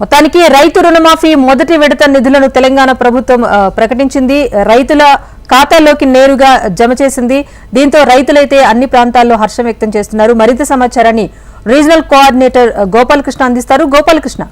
మొత్తానికి రైతు రుణమాఫీ మొదటి విడత నిధులను తెలంగాణ ప్రభుత్వం ప్రకటించింది. రైతుల ఖాతాల్లోకి నేరుగా జమ చేసింది. దీంతో రైతులైతే అన్ని ప్రాంతాల్లో హర్షం వ్యక్తం చేస్తున్నారు. మరింత సమాచారాన్ని రీజనల్ కోఆర్డినేటర్ గోపాలకృష్ణ అందిస్తారు. గోపాలకృష్ణ.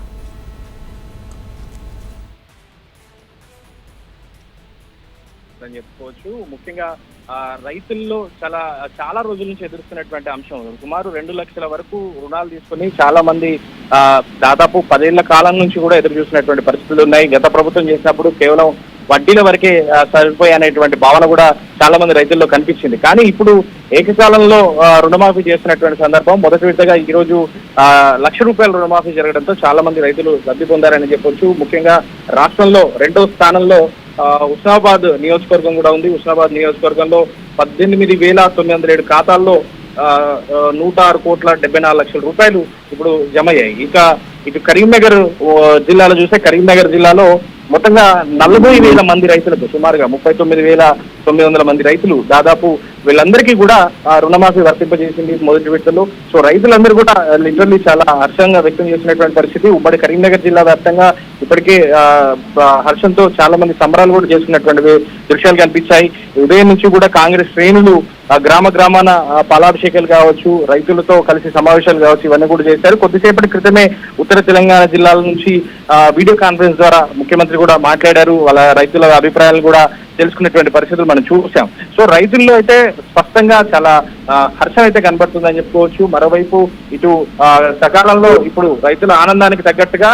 అని చెప్పుకోవచ్చు. ముఖ్యంగా ఆ, రైతుల్లో చాలా చాలా రోజుల నుంచి ఎదుర్కొన్నటువంటి అంశం సుమారు రెండు లక్షల వరకు రుణాలు తీసుకుని చాలా మంది ఆ, దాదాపు పదేళ్ళ కాలం నుంచి కూడా ఎదురు చూసినటువంటి పరిస్థితులు ఉన్నాయి. గత ప్రభుత్వం చేసినప్పుడు కేవలం వడ్డీల వరకే సరిపోయానేటువంటి భావన కూడా చాలా మంది రైతుల్లో కనిపించింది. కానీ ఇప్పుడు ఏకకాలంలో ఆ, రుణమాఫీ చేస్తున్నటువంటి సందర్భం మొదటి విడతగా ఈ రోజు ఆ, లక్ష రూపాయల రుణమాఫీ జరగడంతో చాలా మంది రైతులు లబ్ధి పొందారని చెప్పొచ్చు. ముఖ్యంగా రాష్ట్రంలో రెండో స్థానంలో ఆ, ఉస్నాబాద్ నియోజకవర్గం కూడా ఉంది. హుస్నాబాద్ నియోజకవర్గంలో పద్దెనిమిది వేల తొమ్మిది వందల ఏడు ఖాతాల్లో ఆ, నూట ఆరు కోట్ల డెబ్బై నాలుగు లక్షల రూపాయలు ఇప్పుడు జమ అయ్యాయి. ఇంకా ఇటు కరీంనగర్ జిల్లాలో చూస్తే కరీంనగర్ జిల్లాలో మొత్తంగా నలభై వేల మంది రైతులకు సుమారుగా ముప్పై తొమ్మిది వేల తొమ్మిది వందల మంది రైతులు దాదాపు వీళ్ళందరికీ కూడా ఆ, రుణమాఫీ వర్తింపజేసింది మొదటి విడతలో. సో రైతులందరూ కూడా లిటరల్లీ చాలా హర్షంగా వ్యక్తం చేసినటువంటి పరిస్థితి. ఉమ్మడి కరీంనగర్ జిల్లా వ్యాప్తంగా ఇప్పటికే హర్షంతో చాలా మంది సంబరాలు కూడా చేసుకున్నటువంటి దృశ్యాలు కనిపించాయి. ఉదయం నుంచి కూడా కాంగ్రెస్ శ్రేణులు గ్రామ గ్రామాన పాలాభిషేకాలు కావచ్చు రైతులతో కలిసి సమావేశాలు కావచ్చు ఇవన్నీ కూడా చేశారు. కొద్దిసేపటి క్రితమే ఉత్తర తెలంగాణ జిల్లాల నుంచి వీడియో కాన్ఫరెన్స్ ద్వారా ముఖ్యమంత్రి కూడా మాట్లాడారు. వాళ్ళ రైతుల అభిప్రాయాలు కూడా తెలుసుకునేటువంటి పరిస్థితులు మనం చూసాం. సో రైతుల్లో అయితే స్పష్టంగా చాలా హర్షం అయితే కనబడుతుందని చెప్పుకోవచ్చు. మరోవైపు ఇటు సకాలంలో ఇప్పుడు రైతుల ఆనందానికి తగ్గట్టుగా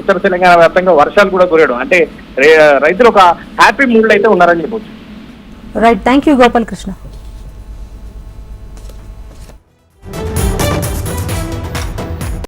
ఉత్తర తెలంగాణ వ్యాప్తంగా వర్షాలు కూడా కురయడం. అంటే రైతులు ఒక హ్యాపీ మూడ్ అయితే ఉన్నారని చెప్పొచ్చు. Right thank you Gopalakrishna